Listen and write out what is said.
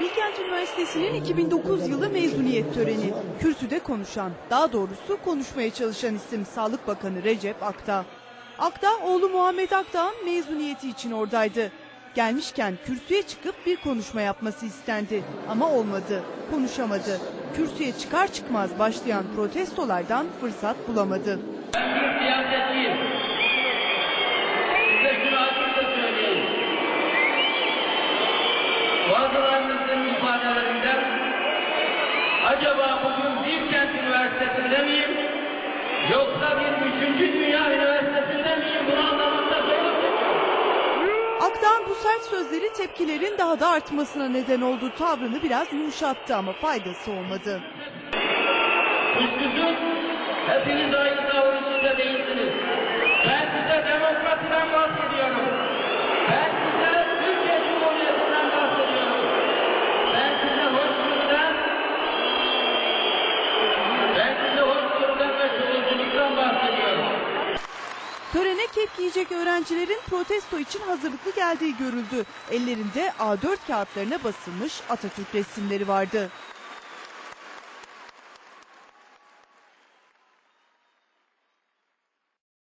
Bilkent Üniversitesi'nin 2009 yılı mezuniyet töreni. Kürsüde konuşan, daha doğrusu konuşmaya çalışan isim Sağlık Bakanı Recep Akdağ. Akdağ, oğlu Muhammed Akdağ'ın mezuniyeti için oradaydı. Gelmişken kürsüye çıkıp bir konuşma yapması istendi ama olmadı, konuşamadı. Kürsüye çıkar çıkmaz başlayan protestolardan fırsat bulamadı. Acaba bugün Bilkent Üniversitesi'nde miyim? Yoksa bir üçüncü dünya üniversitesinde miyim? Bunu anlamakta zorluk. Akdağ'ın bu sert sözleri tepkilerin daha da artmasına neden oldu. Tavrını biraz yumuşattı ama faydası olmadı. Kuşkusuz hepiniz aynı tavır Törene kep giyecek öğrencilerin protesto için hazırlıklı geldiği görüldü. Ellerinde A4 kağıtlarına basılmış Atatürk resimleri vardı.